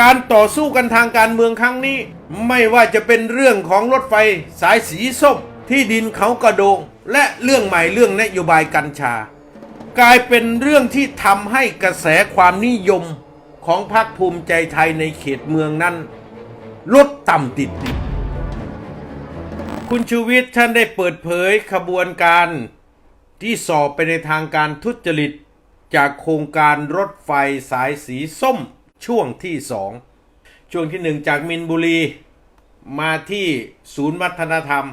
การต่อสู้กันทางการเมืองครั้งนี้ ไม่ว่าจะเป็นเรื่องของรถไฟสายสีส้มที่ดินเขากระโดง และเรื่องใหม่เรื่องนโยบายกัญชา กลายเป็นเรื่องที่ทำให้กระแสความนิยมของพรรคภูมิใจไทยในเขตเมืองนั้น ลดต่ำติดดินคุณชูวิทย์ท่านได้เปิดเผยขบวนการที่สอบไปในทางการทุจริต จากโครงการรถไฟสายสีส้ม ช่วงที่สองช่วงที่หนึ่งจากมินบุรีมาที่ศูนย์วัฒนธรรม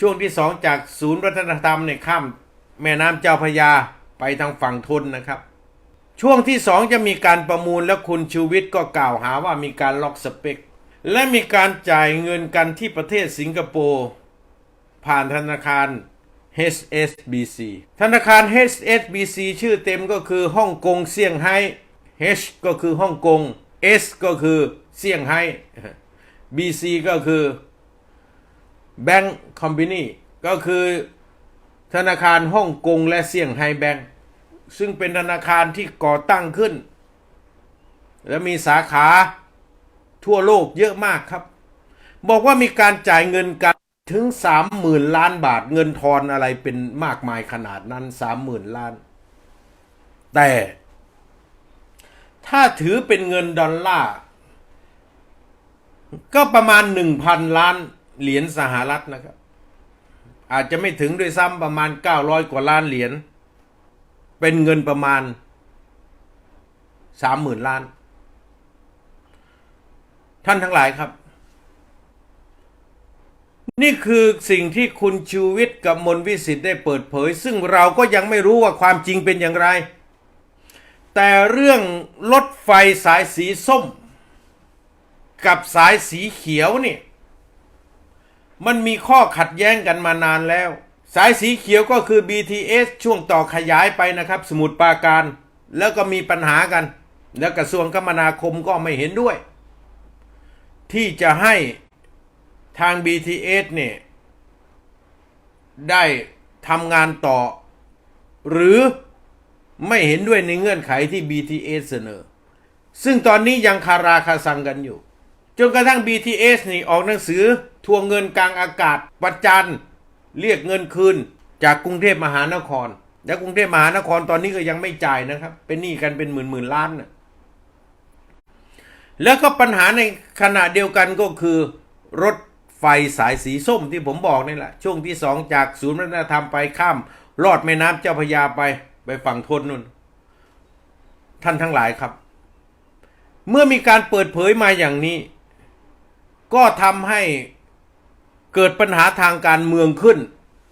ช่วงที่สองจากศูนย์วัฒนธรรมเนี่ยข้ามแม่น้ำเจ้าพยาไปทางฝั่งทนนะครับ ช่วงที่สองจะมีการประมูลและคุณชูวิทย์ก็กล่าวหาว่ามีการล็อกสเปค และมีการจ่ายเงินกันที่ประเทศสิงคโปร์ผ่านธนาคาร HSBC ธนาคาร HSBC ชื่อเต็มก็คือฮ่องกงเซี่ยงไฮ้ H ก็คือฮ่องกง S ก็คือเซี่ยงไฮ้ BC ก็คือ Bank Company ก็คือธนาคารฮ่องกงและเซี่ยงไฮ้แบงก์ซึ่งเป็นธนาคารที่ก่อตั้งขึ้น และมีสาขาทั่วโลกเยอะมากครับ บอกว่ามีการจ่ายเงินกันถึงสามหมื่นล้านบาทเงินทอนอะไรเป็นมากมายขนาดนั้นสามหมื่นล้าน แต่ ถ้าถือเป็นเงินดอลลาร์ก็ประมาณหนึ่งพันล้านเหรียญสหรัฐนะครับ อาจจะไม่ถึงด้วยซ้ำประมาณ900กว่าล้านเหรียญเป็นเงินประมาณ30,000ล้าน ท่านทั้งหลายครับ นี่คือสิ่งที่คุณชูวิทย์กับมนวิสิทธิ์ได้เปิดเผย ซึ่งเราก็ยังไม่รู้ว่าความจริงเป็นอย่างไร แต่เรื่องรถไฟสายสีส้ม กับสายสีเขียวเนี่ยมันมีข้อขัดแย้งกันมานานแล้ว สายสีเขียวก็คือ BTS ช่วงต่อขยายไปนะครับ สมุทรปราการ แล้วก็มีปัญหากัน แล้วกระทรวงคมนาคมก็ไม่เห็นด้วย ที่จะให้ทาง BTS เนี่ยได้ทำงานต่อ หรือ ไม่เห็นด้วยในเงื่อนไขที่ BTS เสนอ ซึ่งตอนนี้ยังคาราคาซังกันอยู่ จนกระทั่ง BTS นี่ออกหนังสือทวงเงินกลางอากาศประจันเรียกเงินคืนจากกรุงเทพมหานคร และกรุงเทพมหานครตอนนี้ก็ยังไม่จ่ายนะครับ เป็นหนี้กันเป็นหมื่นหมื่นล้านนะแล้วก็ปัญหาในขณะเดียวกันก็คือ รถไฟสายสีส้มที่ผมบอกนี่แหละ ช่วงที่สองจากศูนย์วัฒนธรรมไปข้าม ลอดแม่น้ำเจ้าพยาไป ไปฝั่งทนนู่น ท่านทั้งหลายครับ เมื่อมีการเปิดเผยมาอย่างนี้ ก็ทำให้เกิดปัญหาทางการเมืองขึ้น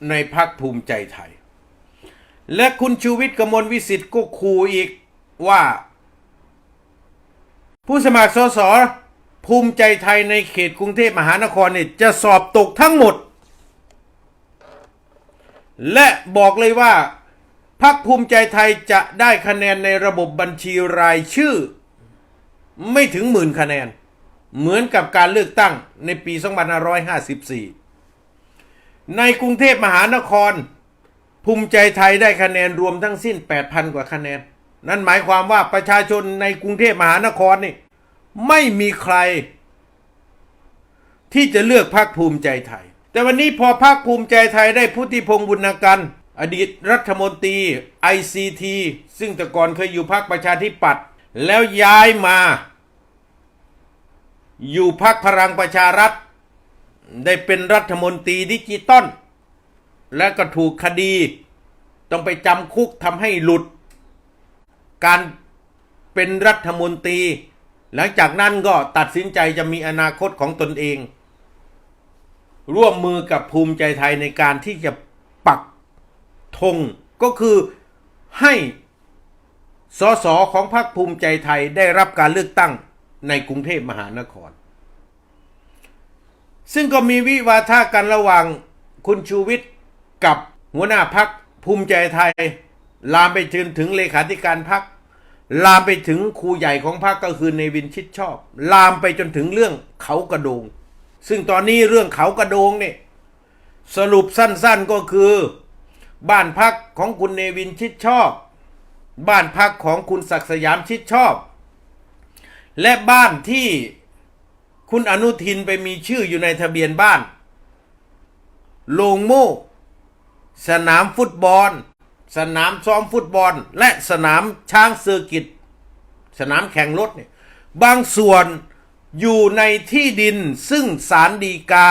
ในพักภูมิใจไทย และคุณชูวิทย์กมลวิสิทธิ์ก็คูอีกว่า ผู้สมัครสสภูมิใจไทยในเขตกรุงเทพมหานครเนี่ยจะสอบตกทั้งหมด และบอกเลยว่า พักภูมิใจไทยจะได้คะแนนในระบบบัญชีรายชื่อ ไม่ถึงหมื่นคะแนน เหมือนกับการเลือกตั้งในปี 2554 ในกรุงเทพมหานคร ภูมิใจไทยได้คะแนนรวมทั้งสิ้น 8,000 กว่าคะแนน นั่นหมายความว่าประชาชนในกรุงเทพมหานครนี่ไม่มีใคร ที่จะเลือกพรรคภูมิใจไทย แต่วันนี้พอพรรคภูมิใจไทยได้พุทธิพงษ์บุญกัน อดีตรัฐมนตรี ICT ซึ่งแต่ก่อนเคยอยู่พรรคประชาธิปัตย์แล้วย้ายมา อยู่พรรคพลังประชารัฐ ได้เป็นรัฐมนตรีดิจิตอลและก็ถูกคดี ต้องไปจำคุกทำให้หลุด การเป็นรัฐมนตรี หลังจากนั้นก็ตัดสินใจจะมีอนาคตของตนเอง ร่วมมือกับภูมิใจไทยในการที่จะปัก ธงก็คือให้สสของพรรคภูมิใจไทยได้รับการเลือกตั้งในกรุงเทพมหานคร ซึ่งก็มีวิวาทะกันระหว่างคุณชูวิทย์กับหัวหน้าพักภูมิใจไทย ลามไปจนถึงเลขาธิการพัก ลามไปถึงครูใหญ่ของพรรคก็คือเนวินชิดชอบ ลามไปจนถึงเรื่องเขากระโดง ซึ่งตอนนี้เรื่องเขากระโดงเนี่ยสรุปสั้นๆก็คือ บ้านพักของคุณเนวินชิดชอบ บ้านพักของคุณศักดิ์สยามชิดชอบ และบ้านที่คุณอนุทินไปมีชื่ออยู่ในทะเบียนบ้านโรงโม่สนามฟุตบอล สนามซ้อมฟุตบอล และสนามช้างเซอร์กิต สนามแข่งรถเนี่ยบางส่วนอยู่ในที่ดินซึ่งศาลฎีกา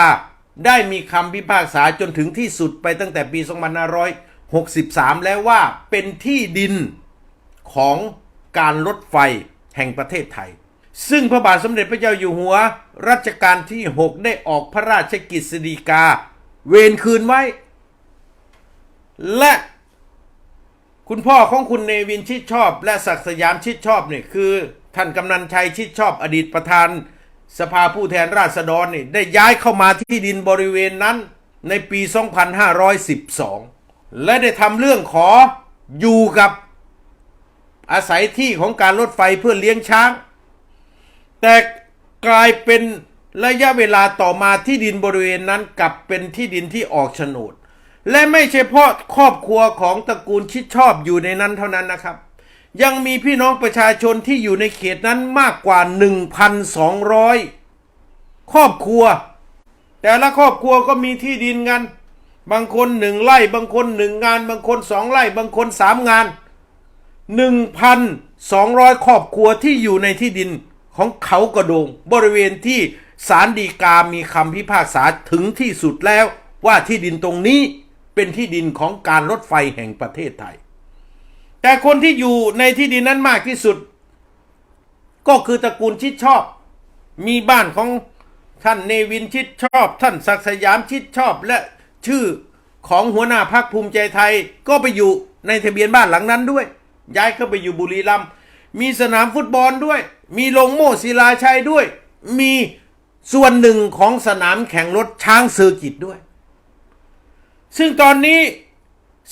ได้มีคำพิพากษาจนถึงที่สุดไปตั้งแต่ปี 2563 แล้วว่าเป็นที่ดินของการรถไฟแห่งประเทศไทย ซึ่งพระบาทสมเด็จพระเจ้าอยู่หัว รัชกาลที่ 6 ได้ออกพระราชกิจสฎีกา เวรคืนไว้ และคุณพ่อของคุณเนวินชิดชอบ และศักดิ์สยามชิดชอบเนี่ยคือ ท่านกำนันชัยชิดชอบอดีตประธาน สภาผู้แทนราษฎรนี่ได้ย้ายเข้ามาที่ดินบริเวณนั้นในปี 2512 และได้ทำเรื่องขออยู่กับอาศัยที่ของการรถไฟเพื่อเลี้ยงช้าง แต่กลายเป็นระยะเวลาต่อมาที่ดินบริเวณนั้นกลับเป็นที่ดินที่ออกโฉนด และไม่ใช่เฉพาะครอบครัวของตระกูลชิดชอบอยู่ในนั้นเท่านั้นนะครับ ยังมีพี่น้องประชาชนที่อยู่ในเขตนั้นมากกว่า 1,200 ครอบครัว แต่ละครอบครัวก็มีที่ดินกัน บางคนหนึ่งไร่ บางคนหนึ่งงาน บางคนสองไร่ บางคนสามงาน 1,200 ครอบครัวที่อยู่ในที่ดินของเขากระโดง บริเวณที่ศาลฎีกามีคำพิพากษาถึงที่สุดแล้วว่าที่ดินตรงนี้เป็นที่ดินของการรถไฟแห่งประเทศไทย แต่คนที่อยู่ในที่ดินนั้นมากที่สุด ก็คือตระกูลชิดชอบ มีบ้านของท่านเนวินชิดชอบ ท่านศักสยามชิดชอบ และชื่อของหัวหน้าพักภูมิใจไทย ก็ไปอยู่ในทะเบียนบ้านหลังนั้นด้วย ย้ายเข้าไปอยู่บุรีรัมย์มีสนามฟุตบอลด้วย มีโรงโม่ศิลาชัยด้วย มีส่วนหนึ่งของสนามแข่งรถช้างเซอร์กิตด้วย ซึ่งตอนนี้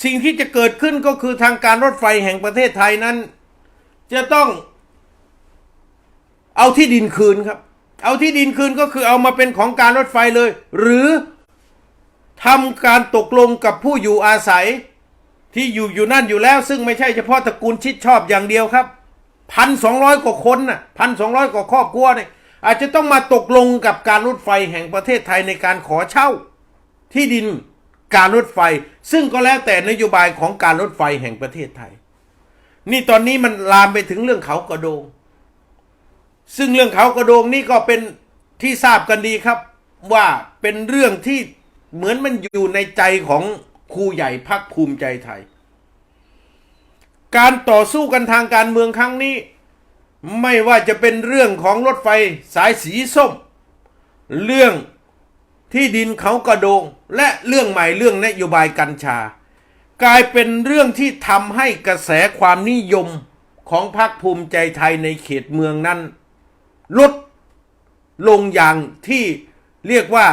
สิ่งที่จะเกิดขึ้นก็คือทางการรถไฟแห่งประเทศไทยนั้น จะต้องเอาที่ดินคืนครับ เอาที่ดินคืนก็คือเอามาเป็นของการรถไฟเลย หรือทำการตกลงกับผู้อยู่อาศัยที่อยู่อยู่นั่นอยู่แล้ว ซึ่งไม่ใช่เฉพาะตระกูลชิดชอบอย่างเดียวครับพันสองร้อยกว่าคนน่ะพันสองร้อยกว่าครอบครัวเนี่ยอาจจะต้องมาตกลงกับการรถไฟแห่งประเทศไทยในการขอเช่าที่ดิน การรถไฟ ซึ่งก็แล้วแต่นโยบายของการรถไฟแห่งประเทศไทย นี่ตอนนี้มันลามไปถึงเรื่องเขากระโดง ซึ่งเรื่องเขากระโดงนี่ก็เป็นที่ทราบกันดีครับ ว่าเป็นเรื่องที่เหมือนมันอยู่ในใจของครูใหญ่พักภูมิใจไทย การต่อสู้กันทางการเมืองครั้งนี้ ไม่ว่าจะเป็นเรื่องของรถไฟสายสีส้ม เรื่อง ที่ดินเขากระโดง และเรื่องใหม่เรื่องนโยบายกัญชา กลายเป็นเรื่องที่ทำให้กระแสความนิยมของพรรคภูมิใจไทยในเขตเมืองนั้น ลดลงอย่างที่เรียกว่า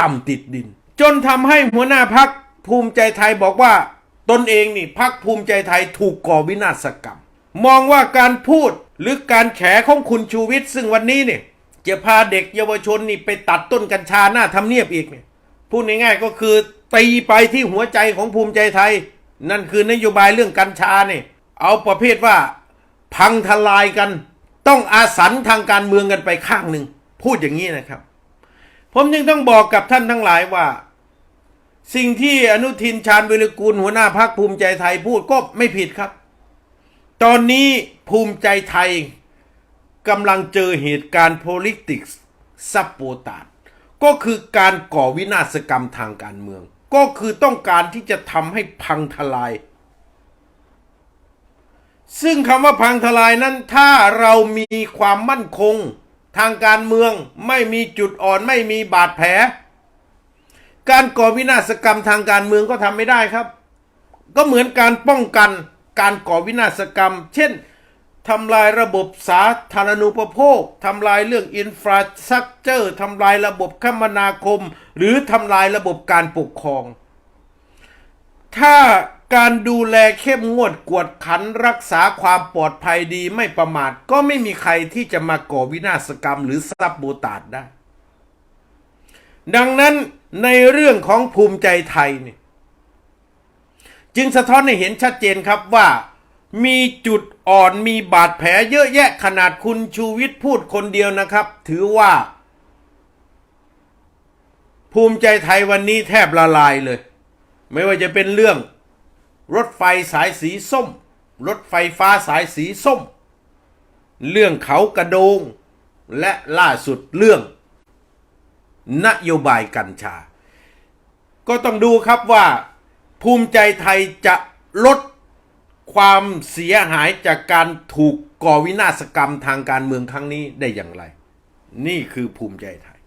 ต่ำติดดิน จนทำให้หัวหน้าพักภูมิใจไทยบอกว่าตนเองนี่พักภูมิใจไทยถูกก่อวินาศกรรม มองว่าการพูดหรือการแฉของคุณชูวิทย์ซึ่งวันนี้เนี่ย จะพาเด็กเยาวชนนี่ไปตัดต้นกัญชาหน้าทำเนียบอีกเนี่ยพูดง่ายๆก็คือตีไปที่หัวใจของภูมิใจไทย นั่นคือนโยบายเรื่องกัญชาเนี่ยเอาประเภทว่าพังทลายกัน ต้องอาสันทางการเมืองกันไปข้างหนึ่งพูดอย่างนี้นะครับ ผมจึงต้องบอกกับท่านทั้งหลายว่า สิ่งที่อนุทินชาญวิรุกูลหัวหน้าพักภูมิใจไทยพูดก็ไม่ผิดครับ ตอนนี้ภูมิใจไทย กำลังเจอเหตุการณ์ politics ซับโปตาดก็คือการก่อวินาศกรรมทางการเมือง ก็คือต้องการที่จะทำให้พังทลาย ซึ่งคำว่าพังทลายนั้นถ้าเรามีความมั่นคง ทางการเมืองไม่มีจุดอ่อนไม่มีบาดแผล การก่อวินาศกรรมทางการเมืองก็ทำไม่ได้ครับ ก็เหมือนการป้องกันการก่อวินาศกรรม เช่น ทำลายระบบสาธารณูปโภค ทำลายเรื่องอินฟราสตรักเจอร์ ทำลายระบบคมนาคม หรือทำลายระบบการปกครอง ถ้าการดูแลเข้มงวดกวดขันรักษาความปลอดภัยดีไม่ประมาท ก็ไม่มีใครที่จะมาก่อวินาศกรรมหรือซับโบตาดได้ ดังนั้นในเรื่องของภูมิใจไทยเนี่ยจึงสะท้อนให้เห็นชัดเจนครับว่า มีจุดอ่อนมีบาดแผลเยอะแยะขนาดคุณชูวิทย์พูดคนเดียวนะครับ ถือว่า ภูมิใจไทยวันนี้แทบละลายเลย ไม่ว่าจะเป็นเรื่อง รถไฟสายสีส้ม รถไฟฟ้าสายสีส้ม เรื่องเขากระโดง และล่าสุดเรื่อง นโยบายกัญชา ก็ต้องดูครับว่า ภูมิใจไทยจะลด ความเสียหายจากการถูกก่อวินาศกรรมทางการเมืองครั้งนี้ได้อย่างไร นี่คือภูมิใจไทย